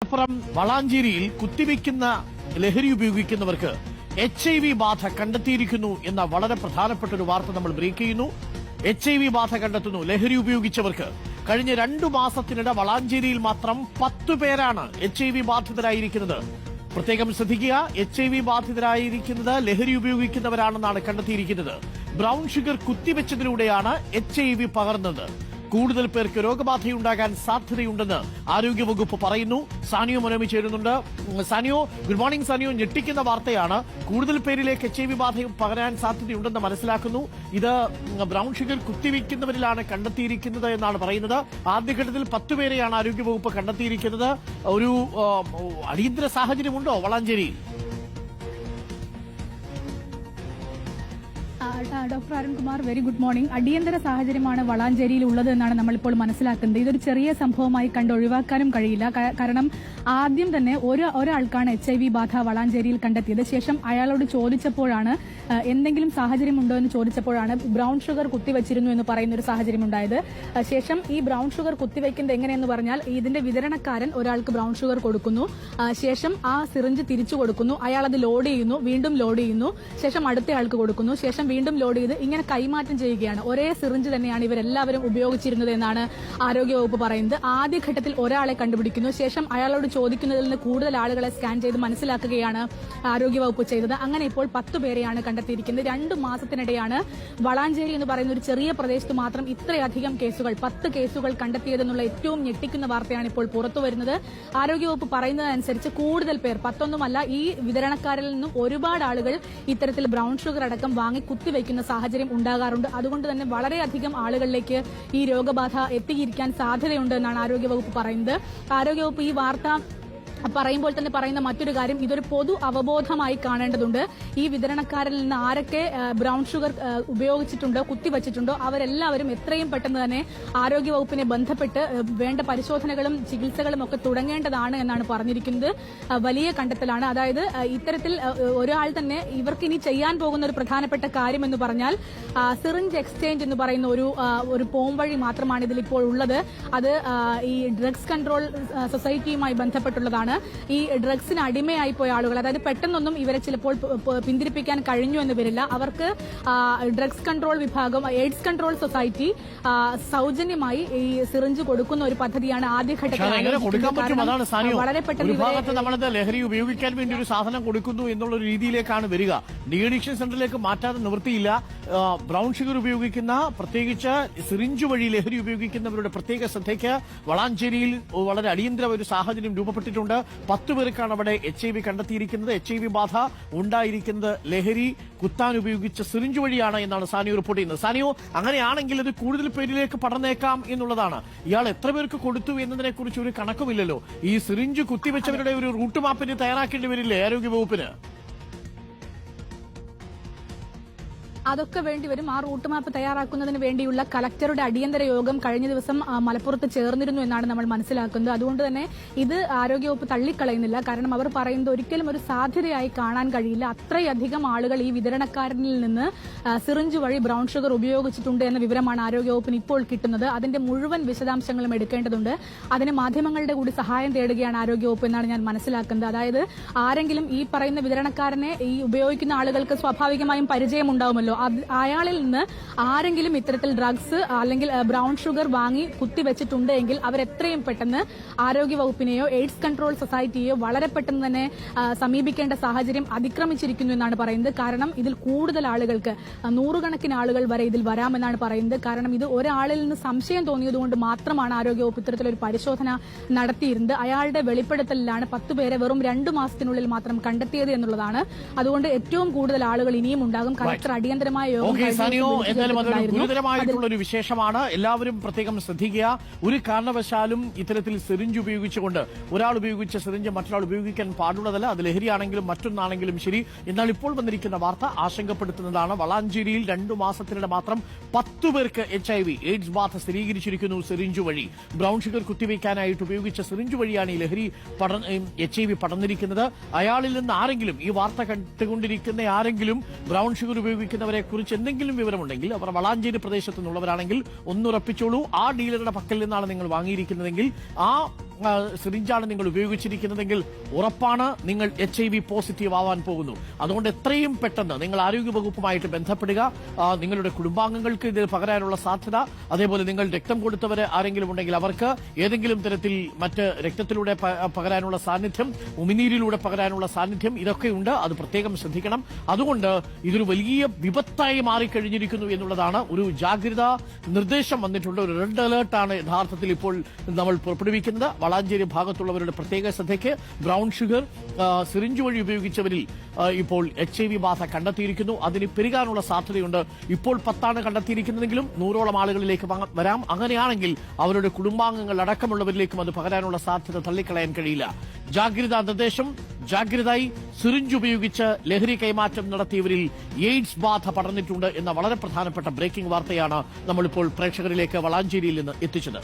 മലപ്പുറം വളാഞ്ചേരിയിൽ കുത്തിവെക്കുന്ന ലഹരി ഉപയോഗിക്കുന്നവർക്ക് H I V ബാധ കണ്ടെത്തിയിരിക്കുന്നു എന്ന വളരെ പ്രധാനപ്പെട്ട ഒരു വാർത്ത നമ്മൾ ബ്രേക്ക് ചെയ്യുന്നു. എച്ച് ഐ വി ബാധ കണ്ടെത്തുന്നു. ലഹരി ഉപയോഗിച്ചവർക്ക് കഴിഞ്ഞ രണ്ടു മാസത്തിനിടെ വളാഞ്ചേരിയിൽ മാത്രം പത്തു പേരാണ് എച്ച് ഐ വി ബാധിതരായിരിക്കുന്നത്. പ്രത്യേകം ശ്രദ്ധിക്കുക എച്ച് ഐ വി ബാധിതരായിരിക്കുന്നത് ലഹരി ഉപയോഗിക്കുന്നവരാണെന്നാണ് കണ്ടെത്തിയിരിക്കുന്നത്. ബ്രൌൺ ഷുഗർ കുത്തിവെച്ചതിലൂടെയാണ് എച്ച് ഐ വി പകർന്നത്. കൂടുതൽ പേർക്ക് രോഗബാധയുണ്ടാകാൻ സാധ്യതയുണ്ടെന്ന് ആരോഗ്യവകുപ്പ് പറയുന്നു. സാനിയോ മനോമി ചേരുന്നുണ്ട്. Sanio good morning Sanio. ഞെട്ടിക്കുന്ന വാർത്തയാണ്. കൂടുതൽ പേരിലേക്ക് എച്ച് ഐ വി ബാധ പകരാൻ സാധ്യതയുണ്ടെന്ന് മനസ്സിലാക്കുന്നു. ഇത് ബ്രൗൺ ഷുഗർ കുത്തിവെക്കുന്നവരിലാണ് കണ്ടെത്തിയിരിക്കുന്നത് എന്നാണ് പറയുന്നത്. ആദ്യഘട്ടത്തിൽ പത്ത് പേരെയാണ് ആരോഗ്യവകുപ്പ് കണ്ടെത്തിയിരിക്കുന്നത്. ഒരു അടിയന്തര സാഹചര്യമുണ്ടോ വളാഞ്ചേരിയിൽ? Doctor Arunkumar very good morning അടിയന്തര സാഹചര്യമാണ് വളാഞ്ചേരിയിൽ ഉള്ളത് എന്നാണ് നമ്മളിപ്പോൾ മനസ്സിലാക്കുന്നത്. ഇതൊരു ചെറിയ സംഭവമായി കണ്ട് ഒഴിവാക്കാനും കഴിയില്ല. കാരണം ആദ്യം തന്നെ ഒരു ഒരാൾക്കാണ് എച്ച് ഐ വി ബാധ വളാഞ്ചേരിയിൽ കണ്ടെത്തിയത്. ശേഷം അയാളോട് ചോദിച്ചപ്പോഴാണ് എന്തെങ്കിലും സാഹചര്യമുണ്ടോ എന്ന് ചോദിച്ചപ്പോഴാണ് ബ്രൗൺ ഷുഗർ കുത്തിവെച്ചിരുന്നു എന്ന് പറയുന്ന ഒരു സാഹചര്യം ഉണ്ടായത് ശേഷം ഈ ബ്രൗൺ ഷുഗർ കുത്തിവെക്കുന്നത് എങ്ങനെയെന്ന് പറഞ്ഞാൽ ഇതിന്റെ വിതരണക്കാരൻ ഒരാൾക്ക് ബ്രൗൺ ഷുഗർ കൊടുക്കുന്നു. ശേഷം ആ സിറിഞ്ച് തിരിച്ചു കൊടുക്കുന്നു. അയാൾ അത് ലോഡ് ചെയ്യുന്നു. വീണ്ടും ലോഡ് ചെയ്യുന്നു. ശേഷം അടുത്തയാൾക്ക് കൊടുക്കുന്നു. ശേഷം വീണ്ടും ലോഡ് ചെയ്ത് ഇങ്ങനെ കൈമാറ്റം ചെയ്യുകയാണ്. ഒരേ സിറിഞ്ച് തന്നെയാണ് ഇവരെല്ലാവരും ഉപയോഗിച്ചിരുന്നത് എന്നാണ് ആരോഗ്യവകുപ്പ് പറയുന്നത്. ആദ്യഘട്ടത്തിൽ ഒരാളെ കണ്ടുപിടിക്കുന്നു. ശേഷം അയാളോട് ചോദിക്കുന്നതിൽ നിന്ന് കൂടുതൽ ആളുകളെ സ്കാൻ ചെയ്ത് മനസ്സിലാക്കുകയാണ് ആരോഗ്യവകുപ്പ് ചെയ്തത്. അങ്ങനെ ഇപ്പോൾ പത്ത് പേരെയാണ് കണ്ടെത്തിയിരിക്കുന്നത്. രണ്ട് മാസത്തിനിടെയാണ് വളാഞ്ചേരി എന്ന് പറയുന്ന ഒരു ചെറിയ പ്രദേശത്ത് മാത്രം ഇത്രയധികം കേസുകൾ പത്ത് കേസുകൾ കണ്ടെത്തിയതെന്നുള്ള ഏറ്റവും ഞെട്ടിക്കുന്ന വാർത്തയാണ് ഇപ്പോൾ പുറത്തു വരുന്നത്. ആരോഗ്യവകുപ്പ് പറയുന്നതനുസരിച്ച് കൂടുതൽ പേർ പത്തൊന്നുമല്ല ഈ വിതരണക്കാരിൽ നിന്നും ഒരുപാട് ആളുകൾ ഇത്തരത്തിൽ ബ്രൌൺ ഷുഗർ അടക്കം വാങ്ങി കുത്തിവെക്കുന്ന സാഹചര്യം ഉണ്ടാകാറുണ്ട്. അതുകൊണ്ട് തന്നെ വളരെയധികം ആളുകളിലേക്ക് ഈ രോഗബാധ എത്തിയിരിക്കാൻ സാധ്യതയുണ്ട് എന്നാണ് ആരോഗ്യവകുപ്പ് പറയുന്നത്. ആരോഗ്യവകുപ്പ് ഈ വാർത്ത പറയുമ്പോൾ തന്നെ പറയുന്ന മറ്റൊരു കാര്യം ഇതൊരു പൊതു അവബോധമായി കാണേണ്ടതുണ്ട്. ഈ വിതരണക്കാരിൽ നിന്ന് ആരൊക്കെ ബ്രൗൺ ഷുഗർ ഉപയോഗിച്ചിട്ടുണ്ടോ കുത്തിവച്ചിട്ടുണ്ടോ അവരെല്ലാവരും എത്രയും പെട്ടെന്ന് തന്നെ ആരോഗ്യവകുപ്പിനെ ബന്ധപ്പെട്ട് വേണ്ട പരിശോധനകളും ചികിത്സകളും ഒക്കെ തുടങ്ങേണ്ടതാണ് എന്നാണ് പറഞ്ഞിരിക്കുന്നത്. വലിയ കണ്ടെത്തലാണ്. അതായത് ഇത്തരത്തിൽ ഒരാൾ തന്നെ ഇവർക്ക് ഇനി ചെയ്യാൻ പോകുന്ന ഒരു പ്രധാനപ്പെട്ട കാര്യം എന്ന് പറഞ്ഞാൽ സിറിഞ്ച് എക്സ്ചേഞ്ച് എന്ന് പറയുന്ന ഒരു ഒരു പോം വഴി മാത്രമാണ് ഇതിൽ ഇപ്പോൾ ഉള്ളത്. അത് ഈ ഡ്രഗ്സ് കൺട്രോൾ സൊസൈറ്റിയുമായി ബന്ധപ്പെട്ടുള്ളതാണ്. ഈ ഡ്രഗ്സിന് അടിമയായി പോയ ആളുകൾ അതായത് പെട്ടെന്നൊന്നും ഇവരെ ചിലപ്പോൾ പിന്തിരിപ്പിക്കാൻ കഴിഞ്ഞു എന്ന് വരില്ല. അവർക്ക് ഡ്രഗ്സ് കൺട്രോൾ വിഭാഗം എയ്ഡ്സ് കൺട്രോൾ സൊസൈറ്റി സൗജന്യമായി ഈ സിറിഞ്ച് കൊടുക്കുന്ന ഒരു പദ്ധതിയാണ് ആദ്യഘട്ടത്തിൽ വളരെ പെട്ടെന്ന് നമ്മളത് ലഹരി ഉപയോഗിക്കാൻ വേണ്ടി ഒരു സാധനം കൊടുക്കുന്നു എന്നുള്ള രീതിയിലേക്കാണ് വരിക. ഡീഡിക്ഷൻ സെന്ററിലേക്ക് മാറ്റാതെ നിവൃത്തിയില്ല. ബ്രൌൺ ഷുഗർ ഉപയോഗിക്കുന്ന പ്രത്യേകിച്ച് സിറിഞ്ച് വഴി ലഹരി ഉപയോഗിക്കുന്നവരുടെ പ്രത്യേക ശ്രദ്ധയ്ക്ക് വളാഞ്ചേരിയിൽ വളരെ അടിയന്തര ഒരു സാഹചര്യം രൂപപ്പെട്ടിട്ടുണ്ട്. പത്ത് പേർക്കാണ് അവിടെ എച്ച് ഐ വി കണ്ടെത്തിയിരിക്കുന്നത്. എച്ച് ഐ വി ബാധ ഉണ്ടായിരിക്കുന്നത് ലഹരി കുത്താൻ ഉപയോഗിച്ച സിറിഞ്ച് വഴിയാണ് എന്നാണ് സാനിയോ റിപ്പോർട്ട് ചെയ്യുന്നത്. സാനിയോ അങ്ങനെയാണെങ്കിൽ ഇത് കൂടുതൽ പേരിലേക്ക് പടർന്നേക്കാം എന്നുള്ളതാണ്. ഇയാൾ എത്ര പേർക്ക് കൊടുത്തു എന്നതിനെ കുറിച്ച് ഒരു കണക്കുമില്ലല്ലോ. ഈ സിറിഞ്ച് കുത്തിവെച്ചവരുടെ ഒരു റൂട്ട് മാപ്പിന് തയ്യാറാക്കേണ്ടി വരില്ലേ ആരോഗ്യ വകുപ്പിന് അതൊക്കെ വേണ്ടിവരും ആ റൂട്ട് മാപ്പ് തയ്യാറാക്കുന്നതിന് വേണ്ടിയുള്ള കളക്ടറുടെ അടിയന്തര യോഗം കഴിഞ്ഞ ദിവസം മലപ്പുറത്ത് ചേർന്നിരുന്നു എന്നാണ് നമ്മൾ മനസ്സിലാക്കുന്നത്. അതുകൊണ്ട് തന്നെ ഇത് ആരോഗ്യവകുപ്പ് തള്ളിക്കളയുന്നില്ല. കാരണം അവർ പറയുന്നത് ഒരിക്കലും ഒരു സാധ്യതയായി കാണാൻ കഴിയില്ല. അത്രയധികം ആളുകൾ ഈ വിതരണക്കാരനിൽ നിന്ന് സിറിഞ്ച് വഴി ബ്രൌൺ ഷുഗർ ഉപയോഗിച്ചിട്ടുണ്ട് എന്ന വിവരമാണ് ആരോഗ്യവകുപ്പിന് ഇപ്പോൾ കിട്ടുന്നത്. അതിന്റെ മുഴുവൻ വിശദാംശങ്ങളും എടുക്കേണ്ടതുണ്ട്. അതിന് മാധ്യമങ്ങളുടെ കൂടി സഹായം തേടുകയാണ് ആരോഗ്യവകുപ്പ് എന്നാണ് ഞാൻ മനസ്സിലാക്കുന്നത്. അതായത് ആരെങ്കിലും ഈ പറയുന്ന വിതരണക്കാരനെ ഈ ഉപയോഗിക്കുന്ന ആളുകൾക്ക് സ്വാഭാവികമായും പരിചയമുണ്ടാവുമല്ലോ. അയാളിൽ നിന്ന് ആരെങ്കിലും ഇത്തരത്തിൽ ഡ്രഗ്സ് അല്ലെങ്കിൽ ബ്രൗൺ ഷുഗർ വാങ്ങി കുത്തിവെച്ചിട്ടുണ്ട് എങ്കിൽ അവരെത്രയും പെട്ടെന്ന് ആരോഗ്യവകുപ്പിനെയോ എയ്ഡ്സ് കൺട്രോൾ സൊസൈറ്റിയെയോ വളരെ പെട്ടെന്ന് തന്നെ സമീപിക്കേണ്ട സാഹചര്യം അതിക്രമിച്ചിരിക്കുന്നു എന്നാണ് പറയുന്നത്. കാരണം ഇതിൽ കൂടുതൽ ആളുകൾക്ക് നൂറുകണക്കിന് ആളുകൾ വരെ ഇതിൽ വരാമെന്നാണ് പറയുന്നത്. കാരണം ഇത് ഒരാളിൽ നിന്ന് സംശയം തോന്നിയതുകൊണ്ട് മാത്രമാണ് ആരോഗ്യവകുപ്പ് ഇത്തരത്തിലൊരു പരിശോധന നടത്തിയിരുന്നത്. അയാളുടെ വെളിപ്പെടുത്തലിലാണ് പത്ത് പേരെ വെറും രണ്ടു മാസത്തിനുള്ളിൽ മാത്രം കണ്ടെത്തിയത് എന്നുള്ളതാണ്. അതുകൊണ്ട് ഏറ്റവും കൂടുതൽ ആളുകൾ ഇനിയും ഉണ്ടാകും. കളക്ടർ അടിയന്തരമായ ചേർത്തിട്ടുണ്ടായിരുന്നു. ഗുരുതരമായിട്ടുള്ള ഒരു വിശേഷമാണ്. എല്ലാവരും പ്രത്യേകം ശ്രദ്ധിക്കുക. ഒരു കാരണവശാലും ഇത്തരത്തിൽ സിറിഞ്ച് ഉപയോഗിച്ചുകൊണ്ട് ഒരാൾ ഉപയോഗിച്ച സിറിഞ്ച് മറ്റൊരാൾ ഉപയോഗിക്കാൻ പാടുള്ളതല്ല. അത് ലഹരിയാണെങ്കിലും മറ്റൊന്നാണെങ്കിലും ശരി. എന്നാൽ ഇപ്പോൾ വന്നിരിക്കുന്ന വാർത്ത ആശങ്കപ്പെടുത്തുന്നതാണ്. വളാഞ്ചേരിയിൽ രണ്ടു മാസത്തിനിടെ മാത്രം പത്തു പേർക്ക് എച്ച് ഐ വി എയ്ഡ്സ് ബാധ സ്ഥിരീകരിച്ചിരിക്കുന്നു സിറിഞ്ച് വഴി. ബ്രൌൺ ഷുഗർ കുത്തിവയ്ക്കാനായിട്ട് ഉപയോഗിച്ച സിറിഞ്ച് വഴിയാണ് ഈ ലഹരി എച്ച് ഐ വി പടർന്നിരിക്കുന്നത്. അയാളിൽ നിന്ന് ആരെങ്കിലും ഈ വാർത്ത കണ്ടുകൊണ്ടിരിക്കുന്ന ആരെങ്കിലും ബ്രൌൺ ഷുഗർ ഉപയോഗിക്കുന്നവരെ അവരെ കുറിച്ച് എന്തെങ്കിലും വിവരമുണ്ടെങ്കിൽ അവർ വളാഞ്ചേരി പ്രദേശത്തു നിന്നുള്ളവരാണെങ്കിൽ ഒന്നുറപ്പിച്ചോളൂ. ആ ഡീലറുടെ പക്കൽ നിന്നാണ് നിങ്ങൾ വാങ്ങിയിരിക്കുന്നതെങ്കിൽ ആ, സിറിഞ്ചാണ് നിങ്ങൾ ഉപയോഗിച്ചിരിക്കുന്നതെങ്കിൽ ഉറപ്പാണ് നിങ്ങൾ എച്ച് ഐ വി പോസിറ്റീവ് ആവാൻ പോകുന്നു. അതുകൊണ്ട് എത്രയും പെട്ടെന്ന് നിങ്ങൾ ആരോഗ്യ വകുപ്പുമായിട്ട് ബന്ധപ്പെടുക നിങ്ങളുടെ കുടുംബാംഗങ്ങൾക്ക് ഇതിൽ പകരാനുള്ള സാധ്യത. അതേപോലെ നിങ്ങൾ രക്തം കൊടുത്തവർ ആരെങ്കിലും ഉണ്ടെങ്കിൽ അവർക്ക് ഏതെങ്കിലും തരത്തിൽ മറ്റ് രക്തത്തിലൂടെ പകരാനുള്ള സാന്നിധ്യം ഉമിനീരിലൂടെ പകരാനുള്ള സാന്നിധ്യം ഇതൊക്കെയുണ്ട് അത് പ്രത്യേകം ശ്രദ്ധിക്കണം. അതുകൊണ്ട് ഇതൊരു വലിയ വിപത്തായി മാറിക്കഴിഞ്ഞിരിക്കുന്നു എന്നുള്ളതാണ് ഒരു ജാഗ്രതാ നിർദ്ദേശം വന്നിട്ടുണ്ട്. ഒരു റെഡ് അലേർട്ടാണ് യഥാർത്ഥത്തിൽ ഇപ്പോൾ നമ്മൾ പുറപ്പെടുവിക്കുന്നത്. വളാഞ്ചേരി ഭാഗത്തുള്ളവരുടെ പ്രത്യേക ശ്രദ്ധയ്ക്ക് ബ്രൌൺ ഷുഗർ സിറിഞ്ച് വഴി ഉപയോഗിച്ചവരിൽ ഇപ്പോൾ എച്ച് ഐ വി ബാധ കണ്ടെത്തിയിരിക്കുന്നു. അതിന് പെരുകാനുള്ള സാധ്യതയുണ്ട്. ഇപ്പോൾ പത്താണ് കണ്ടെത്തിയിരിക്കുന്നതെങ്കിലും നൂറോളം ആളുകളിലേക്ക് വരാം. അങ്ങനെയാണെങ്കിൽ അവരുടെ കുടുംബാംഗങ്ങൾ അടക്കമുള്ളവരിലേക്കും അത് പകരാനുള്ള സാധ്യത തള്ളിക്കളയാൻ കഴിയില്ല. ജാഗ്രതാ നിർദ്ദേശം ജാഗ്രതയായി സിറിഞ്ച് ഉപയോഗിച്ച് ലഹരി കൈമാറ്റം നടത്തിയവരിൽ എയ്ഡ്സ് ബാധ പടർന്നിട്ടുണ്ട് എന്ന വളരെ പ്രധാനപ്പെട്ട ബ്രേക്കിംഗ് വാർത്തയാണ് നമ്മളിപ്പോൾ പ്രേക്ഷകരിലേക്ക് വളാഞ്ചേരിയിൽ നിന്ന് എത്തിച്ചത്.